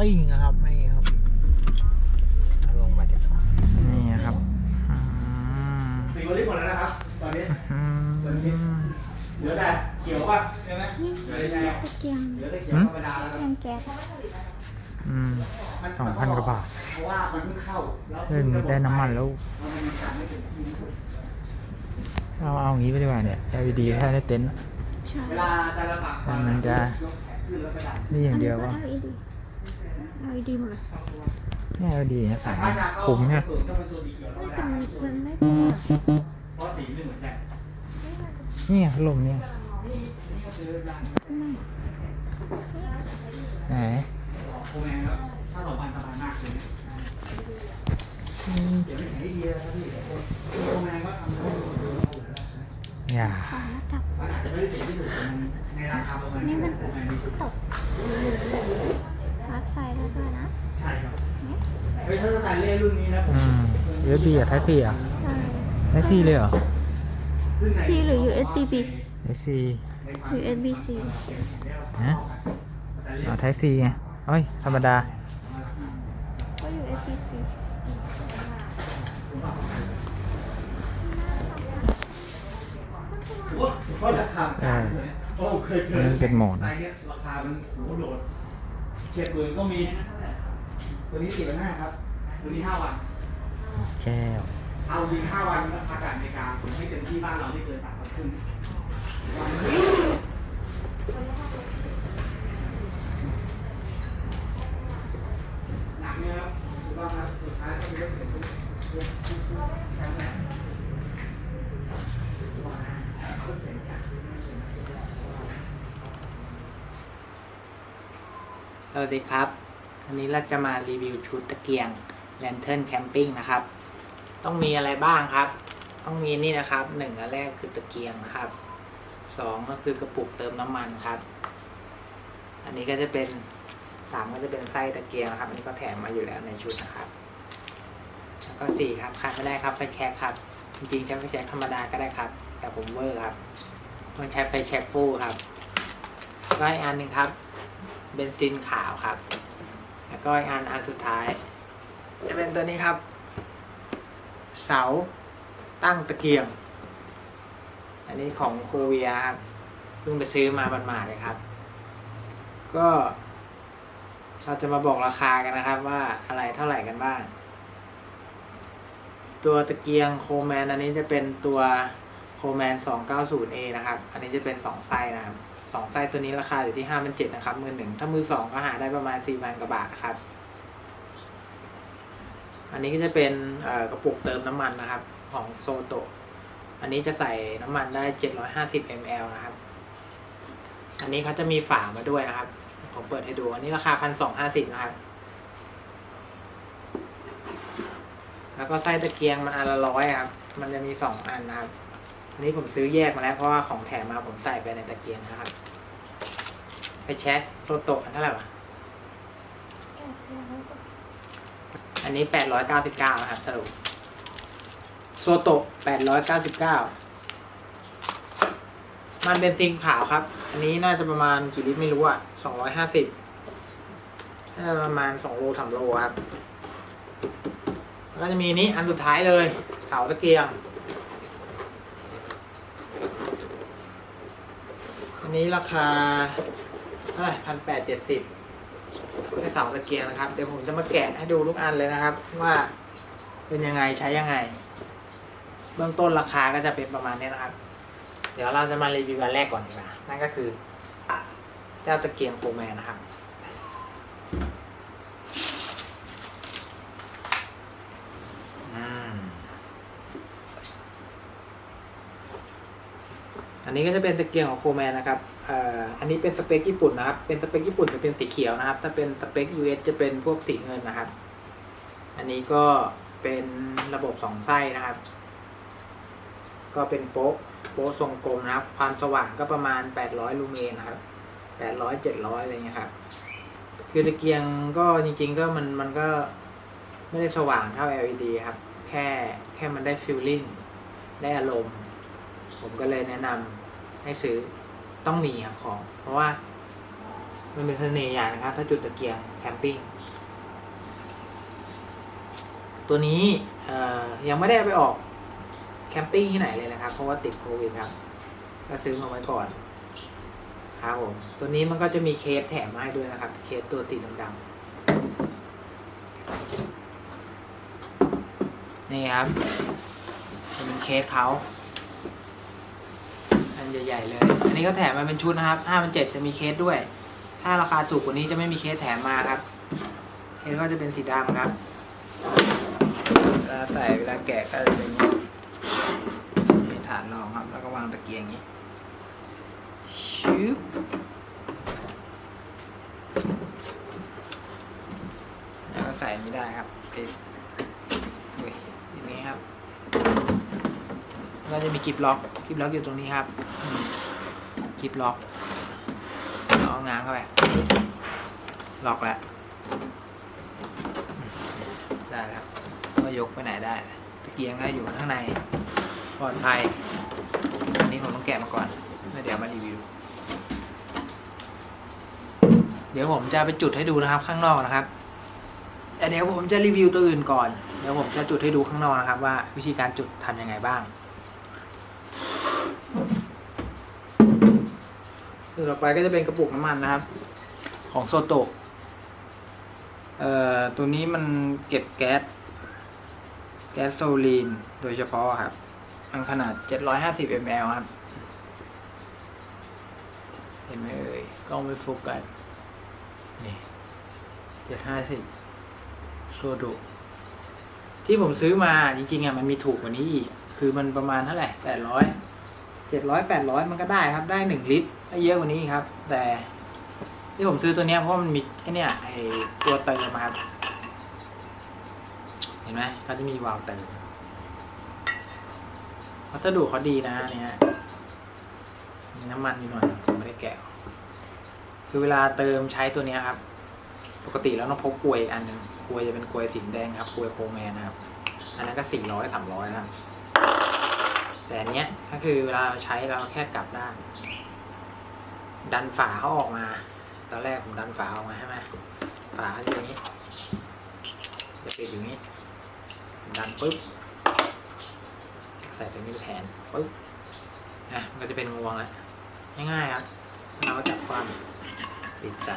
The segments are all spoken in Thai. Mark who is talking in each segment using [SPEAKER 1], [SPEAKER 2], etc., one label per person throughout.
[SPEAKER 1] ปิ้งนะครับไม่
[SPEAKER 2] ครับลงมาเดี๋ยวนี่ครับ
[SPEAKER 1] สีวันนี้หมดแล้ว
[SPEAKER 2] นะครับ
[SPEAKER 1] ตอนนี้เหลือแต่เขียวป่ะใช่ไห
[SPEAKER 3] ม
[SPEAKER 2] เหลือแต่เขี
[SPEAKER 1] ยวหื
[SPEAKER 2] อธรรมดาแล้วครับ
[SPEAKER 1] สอง
[SPEAKER 3] พันกว่าบาทเพ
[SPEAKER 1] ราะ
[SPEAKER 2] ว่า
[SPEAKER 1] มัน
[SPEAKER 2] เพิ่เข้าม
[SPEAKER 3] ได้น้ำมันแล้
[SPEAKER 2] วเราเอา
[SPEAKER 1] งี้ไปดีกว่าเนี่ย
[SPEAKER 2] LED ถ้า
[SPEAKER 3] ได้
[SPEAKER 1] เต็น
[SPEAKER 2] ท์เวลามันจะนี่อย่างเดียวว่า ด้ดีนะครับพี่โคแมนก็ทำให้คนดูเอาอยู่แล้วนะ
[SPEAKER 1] อย่า
[SPEAKER 3] ขอระดับ
[SPEAKER 2] มันอาจจะไม่ได้เจ๋งที่สุดแต่มันในราคาประมาณนี้โคแมนดีสุด
[SPEAKER 3] ตก ชาร์จไฟได้ด้วยนะ
[SPEAKER 2] ใช่ครับเฮ้ยถ้าสไตล์เล่รุ่นนี้นะผม
[SPEAKER 1] อืม USB อะ Type C อะ
[SPEAKER 3] ใช่
[SPEAKER 1] Type C เลยเหรอ
[SPEAKER 2] ซึ่งใน
[SPEAKER 3] P หรือ USB B
[SPEAKER 1] Type C
[SPEAKER 3] USB C
[SPEAKER 1] ฮะเอา Type C ไงเฮ้ย ธรรมดา
[SPEAKER 3] ก็ USB C
[SPEAKER 2] โอ้โหราคาโอ้เคยเจอ
[SPEAKER 1] มันเป็นโหมด
[SPEAKER 2] ไซส์เนี้ยราคามันโหโดด เฉียดหมื่นก็มี ตัวนี้สี่พันห้าครับ ตัวนี้ห้าวัน
[SPEAKER 1] แก้ว
[SPEAKER 2] เอาจริงห้าวันอากาศอเมริกาผมให้เต็มที่บ้านเราไม่เกินสามวันครึ่งหนักเนี่ยครับถูกต้องครับสุดท้ายต้องเลือกเป็นทุกทุกทุกทุกแคมป์แหละ
[SPEAKER 4] สวัสดีครับ วันนี้เราจะมารีวิวชุดตะเกียง Lantern Camping นะครับ ต้องมีอะไรบ้างครับ ต้องมีนี่นะครับหนึ่งอันแรกคือตะเกียงนะครับสองก็คือกระปุกเติมน้ำมันครับ อันนี้ก็จะเป็นสามก็จะเป็นไส้ตะเกียงนะครับ อันนี้ก็แถมมาอยู่แล้วในชุดนะครับ แล้วก็สี่ครับขาดไม่ได้ครับไฟแช็กครับ จริงๆใช้ไฟแช็กธรรมดาก็ได้ครับ แต่ผมเวอร์ครับต้องใช้ไฟแช็กฟูครับก็อีกอันหนึ่งครับ เบนซินขาวครับ แล้วก็อีกอันอันสุดท้าย จะเป็นตัวนี้ครับ เสาตั้งตะเกียง อันนี้ของโคเวียครับเพิ่งไปซื้อมาบันมาดๆเลยครับ ก็เราจะมาบอกราคากันนะครับว่าอะไรเท่าไหร่กันบ้าง ตัวตะเกียงโคแมนอันนี้จะเป็นตัวโคแมน 290A นะครับ อันนี้จะเป็น 2 ไส้นะครับ สองไส้ตัวนี้ราคาอยู่ที่ห้าพันเจ็ดนะครับมือหนึ่งถ้ามือสองก็หาได้ประมาณสี่พันกว่าบาทครับ อันนี้ก็จะเป็นกระปุกเติมน้ำมันนะครับ ของโซโตอันนี้จะใส่น้ำมันได้เจ็ดร้อยห้าสิบมลนะครับ อันนี้เขาจะมีฝามาด้วยนะครับ ผมเปิดให้ดู อันนี้ราคาพันสองห้าสิบนะครับ แล้วก็ไส้ตะเกียงมันอันละร้อยครับ มันจะมีสองอันนะครับ อันนี้ผมซื้อแยกมาแล้วเพราะว่าของแถมมาผมใส่ไปในตะเกียงนะครับ ไปแช็คโซโตะอันเท่าไหร่วะอันนี้แปดร้อยเก้าสิบเก้านะครับสรุปโซโตะแปดร้อยเก้าสิบเก้ามันเป็นซิงขาวครับ อันนี้น่าจะประมาณกี่ลิตรไม่รู้อะสองร้อยห้าสิบน่าจะประมาณสองโลสามโลครับ ก็จะมีนี้อันสุดท้ายเลยเสาตะเกียง นนี้ราคาเท่าไหร่พันแปดเจ็ดสิบให้เสาตะเกียงนะครับ เดี๋ยวผมจะมาแกะให้ดูทุกอันเลยนะครับ ว่าเป็นยังไงใช้ยังไง เบื้องต้นราคาก็จะเป็นประมาณนี้นะครับ เดี๋ยวเราจะมารีวิวอันแรกก่อนดีกว่านั่นก็คือ เจ้าตะเกียงโฟแมนนะครับ อันนี้ก็จะเป็นตะเกียงของโคแมนนะครับอันนี้เป็นสเปคญี่ปุ่นนะครับ เป็นสเปคญี่ปุ่นจะเป็นสีเขียวนะครับ ถ้าเป็นสเปค US จะเป็นพวกสีเงินนะครับ อันนี้ก็เป็นระบบสองไส้นะครับ ก็เป็นโป๊ะโป๊ะทรงกลมนะครับ ความสว่างก็ประมาณ 800 ลูเมนนะครับ 800 700 อะไรเงี้ยครับ คือตะเกียงก็จริงๆก็มันมันก็ไม่ได้สว่างเท่า LED ครับ แค่แค่มันได้ฟิลลิ่งได้อารมณ์ ผมก็เลยแนะนำ ให้ซื้อต้องมีครับของ เพราะว่ามันเป็นเสน่ห์อย่างนะครับ ถ้าจุดตะเกียงแคมปิ้งตัวนี้ยังไม่ได้ไปออกแคมปิ้งที่ไหนเลยนะครับ เพราะว่าติดโควิดครับ ก็ซื้อมาไว้ก่อนครับผมตัวนี้มันก็จะมีเคสแถมมาให้ด้วยนะครับ เคสตัวสีดำๆนี่ครับเป็นเคสเขา ใหญ่ๆเลย อันนี้ก็แถมมาเป็นชุดนะครับห้าพันเจ็ดจะมีเคสด้วย ถ้าราคาถูกกว่านี้จะไม่มีเคสแถมมาครับ เคสก็จะเป็นสีดำครับเวลาใส่เวลาแกะก็จะเป็นอย่างนี้มีฐานรองครับ แล้วก็วางตะเกียงอย่างนี้ชิบแล้วก็ใส่อย่างนี้ได้ครับติดอุ้ยอย่างนี้ครับ แล้วก็ จะมีกิบล็อกกิบล็อกอยู่ตรงนี้ครับอืมกิบล็อกเอาง้างเข้าไปล็อกแล้วได้แล้วก็ยกไปไหนได้ตะเกียงก็อยู่ข้างในปลอดภัยอันนี้ผมต้องแกะมาก่อนแล้วเดี๋ยวมารีวิว เดี๋ยวผมจะไปจุดให้ดูนะครับข้างนอกนะครับแต่เดี๋ยวผมจะรีวิวตัวอื่นก่อน เดี๋ยวผมจะจุดให้ดูข้างนอกนะครับ ว่าวิธีการจุดทำยังไงบ้าง ตัวต่อไปก็จะเป็นกระปุกน้ำมันนะครับ ของโซโตะเอ่อตัวนี้มันเก็บแก๊สแก๊สโซลีนโดยเฉพาะครับ มันขนาด 750 ml ครับ เห็นไหมเอ่ยกล้องไม่โฟกัสนี่ 750 โซโดที่ผมซื้อมาจริงๆอะมันมีถูกกว่านี้อีก คือมันประมาณเท่าไหร่ 800 700 800มันก็ได้ครับได้1ลิตรได้เยอะกว่านี้ครับ แต่ที่ผมซื้อตัวเนี้ยเพราะมันมีไอเนี้ยไอตัวเติมมาครับ เห็นไหมเขาจะมีวาล์วเติมวัสดุเขาดีนะเนี่ยมีน้ำมันอยู่หน่อยผมไม่ได้แกะคือเวลาเติมใช้ตัวนี้ครับ ปกติแล้วต้องพกกลวยอีกอันหนึ่งกลวยจะเป็นกลวยสีแดงครับกลวยโคแมนนะครับ อันนั้นก็สี่ร้อยสามร้อยนะครับ แต่อันเนี้ยก็คือเวลาเราใช้เราแค่กลับด้าน ดันฝาเขาออกมา ตอนแรกผมดันฝาออกมาใช่ไหมฝาเขาจะอย่างนี้ จะปิดอยู่นี้ ดันปุ๊บ ใส่ตรงนี้แทนปุ๊บนะมันก็จะเป็นงวงแล้วง่ายๆครับเราจับความปิดใส่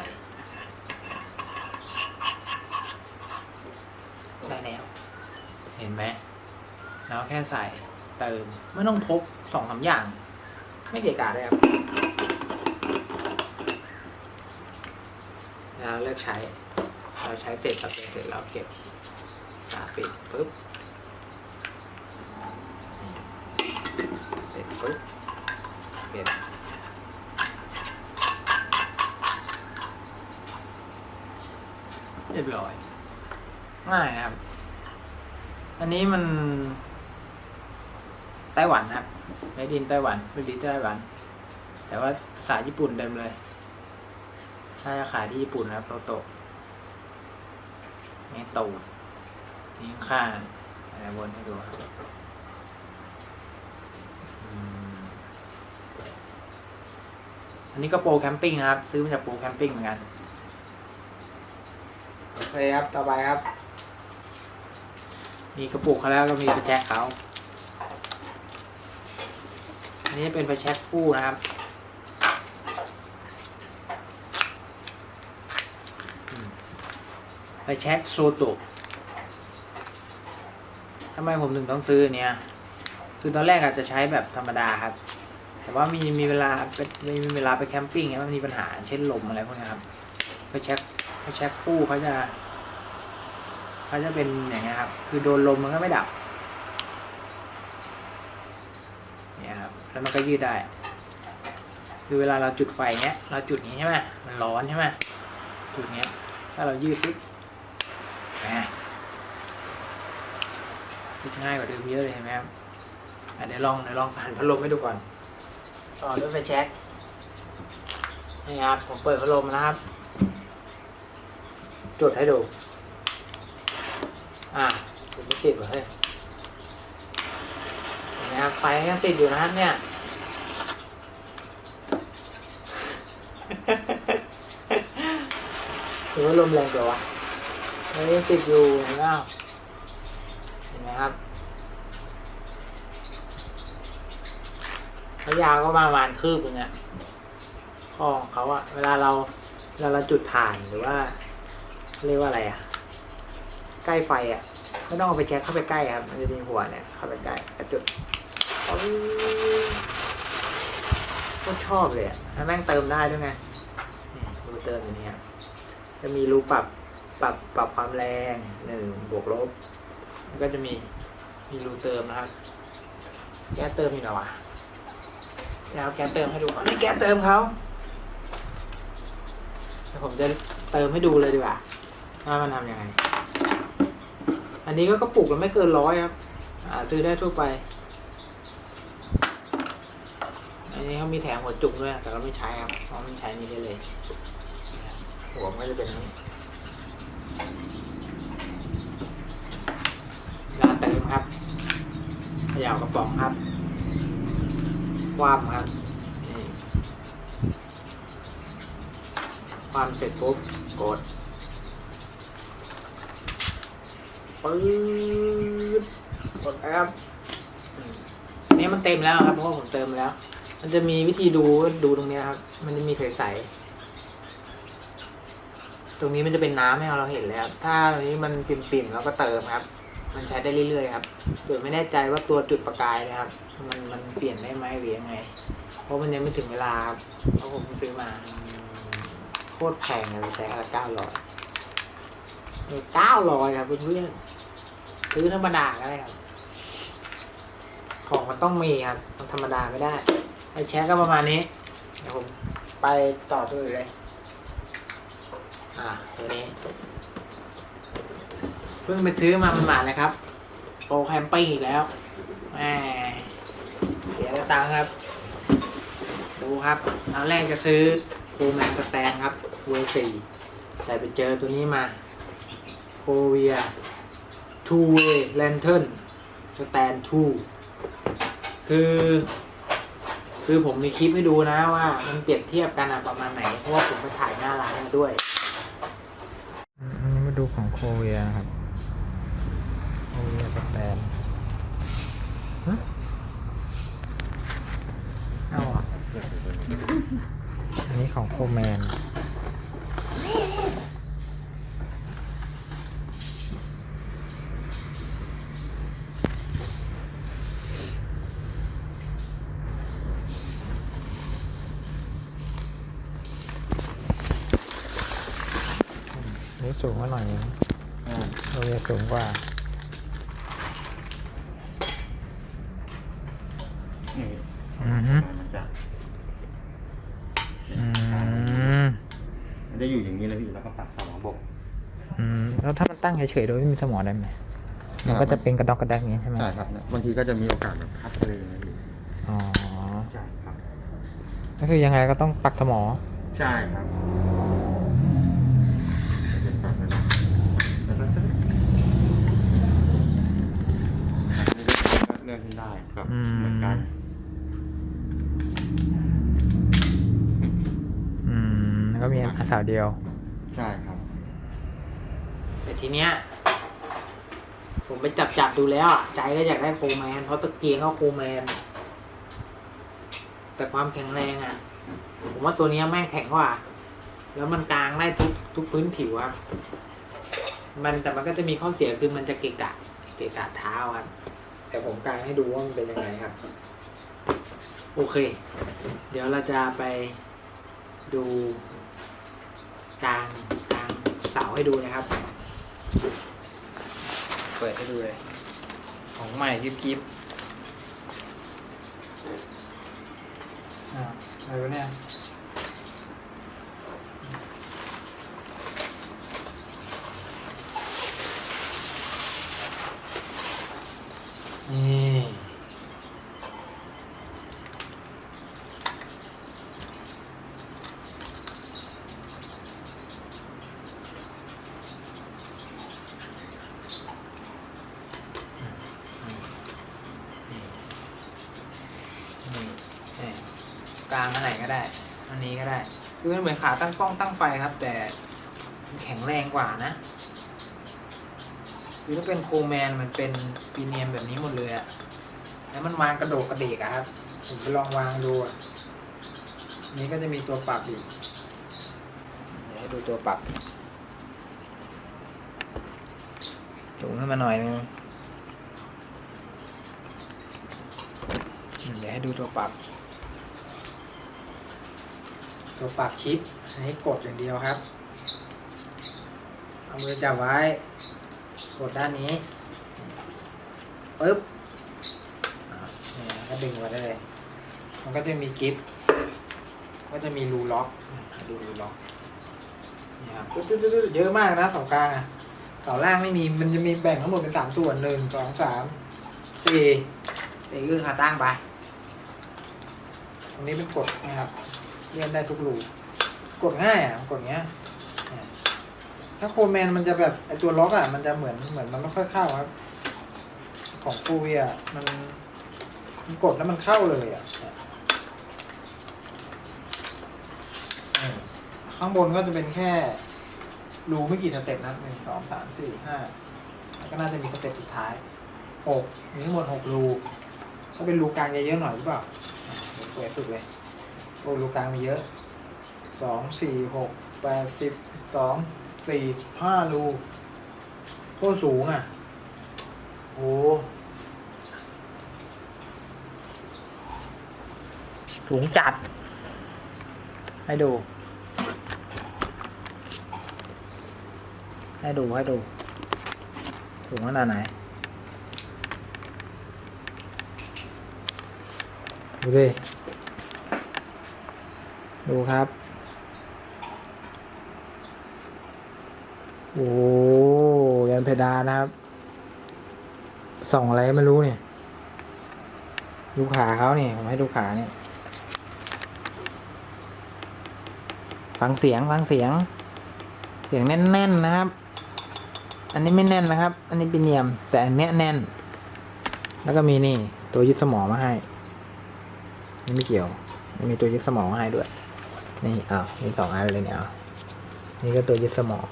[SPEAKER 4] ได้แล้ว เห็นไหมเราแค่ใส่ เติม ไม่ต้องพกสองสาอย่าง ไม่เกะกะเลยครับแล้วเลิกใช้ เราใช้เสร็จตัดเสร็จเราเก็บฝาปิดปุ๊บเสร็จปุ๊บเก็บเรียบร้อยง่ายนะครับ อันนี้มัน ไต้หวันครับในดินไต้หวันผลิตที่ไต้หวัน แต่ว่าภาษาญี่ปุ่นเต็มเลย ถ้าจะขายที่ญี่ปุ่นนะครับโตโตนี่ตูดนี่ข้างอะไรวนให้ดูครับอันนี้ก็โปรแคมปิ้งนะครับ ซื้อมาจากโปรแคมปิ้งเหมือนกันโอเคครับ ต่อไปครับ มีกระปุกเขาแล้วก็มีไฟแช็กเขา อันนี้เป็นไฟแช็กฟู่นะครับไปเช็คโซโตทำไมผมถึงต้องซื้อเนี้ยคือตอนแรกอาจจะใช้แบบธรรมดาครับ แต่ว่ามีมีเวลาเป็นมีเวลาไปแคมปิ้งเนี่ยมันมีปัญหาเช่นลมอะไรพวกนี้ครับไปเช็คไปเช็คฟู่เขาจะเขาจะเป็นอย่างเงี้ยครับ คือโดนลมมันก็ไม่ดับ เนี่ยครับ แล้วมันก็ยืดได้ คือเวลาเราจุดไฟเนี้ย เราจุดอย่างนี้ใช่ไหมมันร้อนใช่ไหมจุดเนี้ย ถ้าเรายืดปุ๊บแหมคิดง่ายกว่าเดิมเยอะเลยเห็นไหมครับเดี๋ยวลองเดี๋ยวลองฝันพัดลมให้ดูก่อน ต่อด้วยไฟแช็กนี่ครับ ผมเปิดพัดลมนะครับ จุดให้ดู อะจุดไม่ติดเหรอเฮ้ย นไหมครับไฟยังติดอยู่นะครับเนี่ยหรือว่าลมแรงกว่าวะมันยังติดอยู่เห็นไหมครับเห็นไหมครับเขายาก็ประมาณคืบหนึงอะข้อของเขาอะเวลาเราเวลาเราจุดถ่านหรือว่าเรียกว่าอะไรอะใกล้ไฟอะไม่ต้องเอาไปแจ็คเข้าไปใกล้ครับ มันจะมีหัวเนี่ยเข้าไปใกล้กระจุดปึ๊บโคตรชอบเลยอะแล้วแม่งเติมได้ด้วยไงนี่รูเติมอยู่นี่ครับจะมีรูปรับปรับปรับความแรงหนึ่งบวกลบแล้วก็จะมีมีรูเติมนะครับ แก๊สเติมอยู่ไหนวะแล้วแก๊สเติมให้ดูก่อนนี่แก๊สเติมเขาเดี๋ยวผมจะเติมให้ดูเลยดีกว่าว่ามันทำยังไง อันนี้ก็กระปุกละไม่เกินร้อยครับอ่าซื้อได้ทั่วไป นี้เขามีแถมหัวจุกด้วย แต่เราไม่ใช้ครับเพราะมันใช้นี้ได้เลย หัวมันก็จะเป็นลานี้เวลาเติมครับขย่ากระป๋องครับความครับความเสร็จปุ๊บกดปื๊ดกดครับอืมอันนี่มันเต็มแล้วครับเพราะผมเติมแล้ว มันจะมีวิธีดูดูตรงนี้ครับ มันจะมีใสๆ ตรงนี้มันจะเป็นน้ำให้เราเห็นเลยครับ ถ้าตรงนี้มันปิ่มๆแล้วก็เติมครับ มันใช้ได้เรื่อยๆครับส่วไม่แน่ใจว่าตัวจุดประกายนะครับ มันมันเปลี่ยนได้ไหมหรือยังไง เพราะมันยังไม่ถึงเวลาครับเพราะผมเพิ่งซื้อมา โคตรแพงเลยใช้ละเก้าร้อยเก้าร้อยครับเพื่อนๆซื้อธรรมดาก็ได้ครับ ของมันต้องมีครับมันธรรมดาไม่ได้ ไอแชร์ก็ประมาณนี้เดี๋ยวผมไปต่อตัวอื่นเลย อ่าตัวนี้ เพิ่งไปซื้อมาหมาเลยครับ โปรแคมปิ้งอีกแล้วแหมเสียตังค์ครับ ดูครับตอนแรกจะซื้อโคแมนสแตนครับเวอร์สี่แต่ไปเจอตัวนี้มาโคเวีย two way lantern stand two คือ คือผมมีคลิปให้ดูนะว่ามันเปรียบเทียบกันอะประมาณไหน เพราะว่าผมไปถ่ายหน้าร้านมาด้วย
[SPEAKER 1] อันนี้มาดูของโคเวียนะครับ โคเวียสแตนฮะ
[SPEAKER 4] เอาอะ
[SPEAKER 1] อันนี้ของโคแมน อันนี้ สูงกว่าหน่อยนึงโคเวียสูงกว่าอือฮึอืม
[SPEAKER 2] มันจะอยู่อย่างนี้เลยพี่แล้วก็ปักสมองบก
[SPEAKER 1] อืมแล้วถ้ามันตั้งเฉยๆโดยไม่มีสมองได้ไหมมันก็จะเป็นกระดอกกระแดกอย่างนี้ใช่ไหม
[SPEAKER 2] ใช่ครับบางทีก็จะมีโอกาสแบบพัดเลยนะพี่
[SPEAKER 1] อ๋อ
[SPEAKER 2] ใช่ครับ
[SPEAKER 1] ก็คือยังไงก็ต้องปักสมอ
[SPEAKER 2] ใช่ครับแล้วก็จะอันนี้ก็เลื่อน ขึ้นได้ครับ
[SPEAKER 1] อืม
[SPEAKER 2] เหมือนกัน
[SPEAKER 1] อืมแล้วก็มีอันสาวเดียว
[SPEAKER 2] ใช่ครับ
[SPEAKER 4] แต่ทีเนี้ย ผมไปจับจับดูแล้วอะใจก็อยากได้โคแมน เพราะตะเกียงก็โคแมน แต่ความแข็งแรงอะ ผมว่าตัวเนี้ยแม่งแข็งกว่า แล้วมันกลางได้ทุกทุกพื้นผิวครับ มันแต่มันก็จะมีข้อเสียคือมันจะเกะกะ เกะกะเท้าครับ แต่ผมกางให้ดูว่ามันเป็นยังไงครับ โอเค เดี๋ยวเราจะไปดูกลางกลางเสาให้ดูนะครับ เปิดให้ดูเลย ของใหม่ยิบยิบอ่าอะไรวะเนี่ย นี่นี่กลางอันไหนก็ได้ อันนี้ก็ได้ คือมันเหมือนขาตั้งกล้องตั้งไฟครับ แต่แข็งแรงกว่านะคือถ้าเป็นโคแมนมันเป็นปีเนียมแบบนี้หมดเลยอะแล้วมันวางกระโดกกระเดกอะครับ ผมไปลองวางดูนี้ก็จะมีตัวปรับอีกเดี๋ยวให้ดูตัวปรับสูงขึ้นมาหน่อยนึงเดี๋ยวให้ดูตัวปรับ ตัวปรับชิปให้กดอย่างเดียวครับ เอามือจับไว้ กดด้านนี้ปึ๊บนี่ก็ดึงไว้ได้เลย มันก็จะมีกิฟต์ก็จะมีรูล็อก ดูรูล็อกนี่ครับตึ๊ดตึ๊ดตึ๊ดเยอะมากนะเสากลางอะเสาล่างไม่มี มันจะมีแบ่งทั้งหมดเป็นสามส่วนหนึ่งสองสามสี่สี่คือขาตั้งไป ตรงนี้เป็นกดนะครับ เลื่อนได้ทุกรูกดง่ายอะกดเงี้ย ถ้าโคแมนมันจะแบบไอตัวล็อกอะมันจะเหมือนเหมือนมันไม่ค่อยเข้าครับ ของฟูเวียมันมันกดแล้วมันเข้าเลยอะข้างบนก็จะเป็นแค่รูไม่กี่สเต็ปนะหนึ่งสองสามสี่ห้าแล้วก็น่าจะมีสเต็ปสุดท้ายหกมีทั้งหมดหกรูถ้าเป็นรูกลางเยอะหน่อยหรือเปล่า อะเดี๋ยสุดเลย โอ้รูกลางมีเยอะสองสี่หกแปดสิบสองสี่ห้ารูโคตรสูงอะ โอ้สูงจัด ให้ดู ให้ดูให้ดูสูงขนาดไหนดูดิ ดูครับ โอ้ยันเพดานนะครับ ส่องอะไรไม่รู้เนี่ย ดูขาเขาเนี่ยผมให้ดูขาเนี่ย ฟังเสียงฟังเสียง เสียงแน่นๆนะครับ อันนี้ไม่แน่นนะครับ อันนี้เป็นเนียม แต่อันเนี้ยแน่น แล้วก็มีนี่ ตัวยึดสมองมาให้ นี่ไม่เกี่ยว มีตัวยึดสมองมาให้ด้วย นี่อ้าวมีสองอันเลยเนี่ยอ้าวนี่ก็ตัวยึดสมอง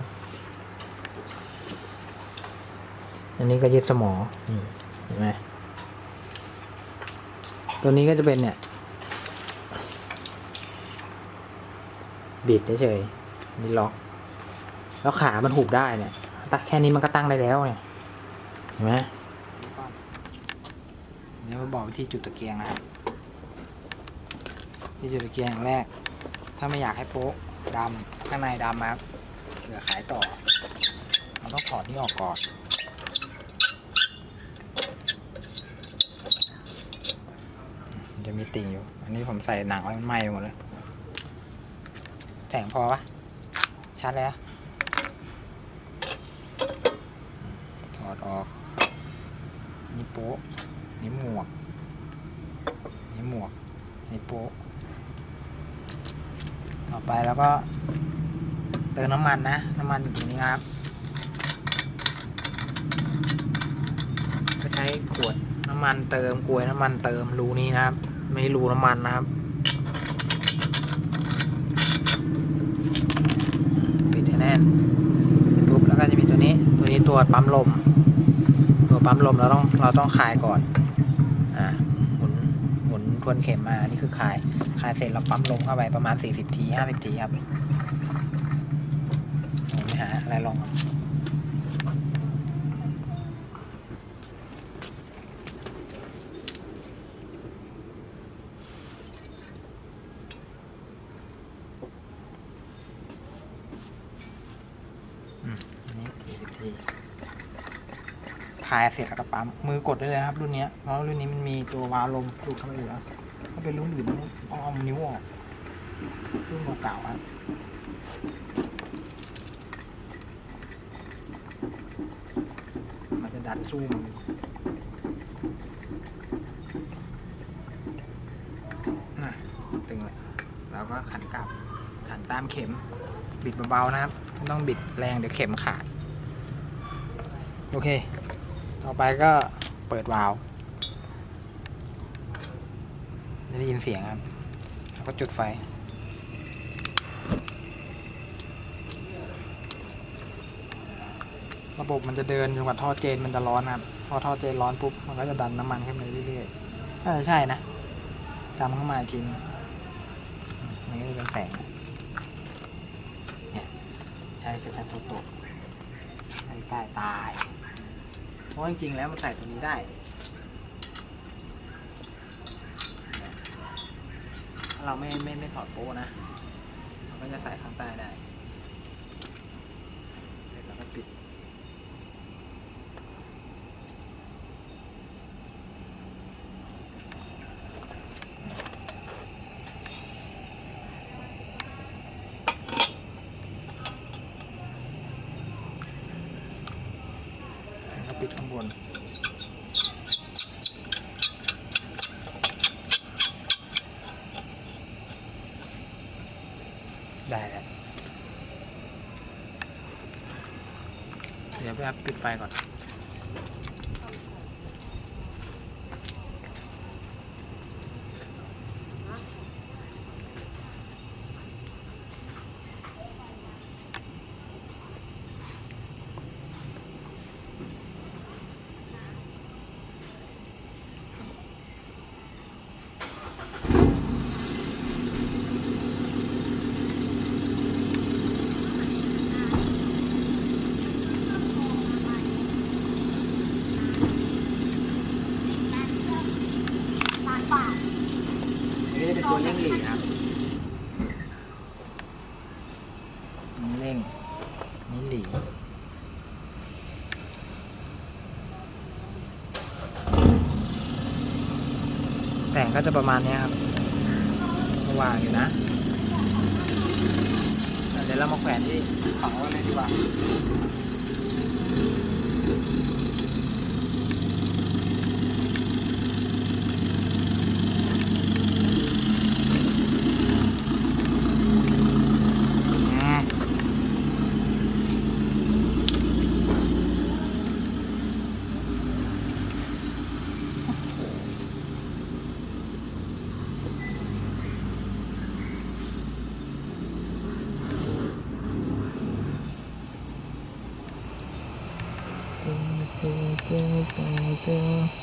[SPEAKER 4] อันนี้ก็ยึดสมองนี่เห็นไหมตัวนี้ก็จะเป็นเนี่ย บิดเฉยๆนี่ล็อก แล้วขามันหุบได้เนี่ยตักแค่นี้มันก็ตั้งได้แล้วไงเห็นไหมเดี๋ยวบอกวิธีจุดตะเกียงนะครับที่จุดตะเกียงอย่างแรก ถ้าไม่อยากให้โป๊ะดำข้างในดำครับเหลือขายต่อ เราต้องถอดนี่ออกก่อน จะมีติ่งอยู่ อันนี้ผมใส่หนังไว้มันไหม้หมดแล้วแสงพอปะชัดแล้วถอดออกนี่โป๊ะนี่หมวกนี่หมวกนี่โป๊ะ ไปแล้วก็เติมน้ำมันนะ น้ำมันอยู่ตรงนี้ครับ ก็ใช้ขวดน้ำมันเติมกลวยน้ำมันเติมรูนี้นะครับ ไม่รูน้ำมันนะครับปิดให้แน่นปุ๊บแล้วก็จะมีตัวนี้ ตัวนี้ตัวปั๊มลม ตัวปั๊มลมเราต้องเราต้องคลายก่อน อ่าหมุนหมุนทวนเข็มมานี่คือคลาย คลายเสร็จเราปั๊มลมเข้าไปประมาณ 40 ที 50 ทีครับผมไปหาอะไรลองอืมอันนี้40ทีคลายเสร็จแล้วก็ปั๊มมือกดได้เลยครับรุ่นเนี้ยเพราะรุ่นนี้มันมีตัววาล์วลมดูดเข้าไปอยู่แล้วถ้า เป็นรุ่นอื่นต้องเอานิ้วออกรุ่นเก่าๆครับมันจะดันสู้มันน่ะตึงเลยแล้วก็ขันกลับ ขันตามเข็ม บิดเบาๆนะครับไม่ต้องบิดแรงเดี๋ยวเข็มขาด โอเค ต่อไปก็เปิดวาล์ว จะ ได้ยินเสียงครับ แล้วก็จุดไฟ ระบบมันจะเดินจนกว่าท่อเจนมันจะร้อนครับ พอท่อเจนร้อนปุ๊บ มันก็จะดันน้ำมันขึ้นมาเรื่อยๆน่าจะใช่นะจำเข้ามาอีกทีนึงนี่ก็จะเป็นแสง เนี่ย ใช้ไฟฉายโฟโต้ใช้ใต้ตาย เพราะจริงๆแล้วมันใส่ตัวนี้ได้ถ้า เราไม่ไม่ไม่ถอดโป้นะเราก็จะใส่ข้างใต้ได้ เสร็จแล้วก็ปิด แล้วก็ปิดข้างบน ได้แล้ว เดี๋ยวไปปิดไฟก่อน นี่จะ เร่งหลีครับนี่เร่ง นี่หลีแต่งก็จะประมาณนี้ครับวางอยู่นะ เดี๋ยวเรามาแขวนที่เสาไว้เลยดีกว่า 好的。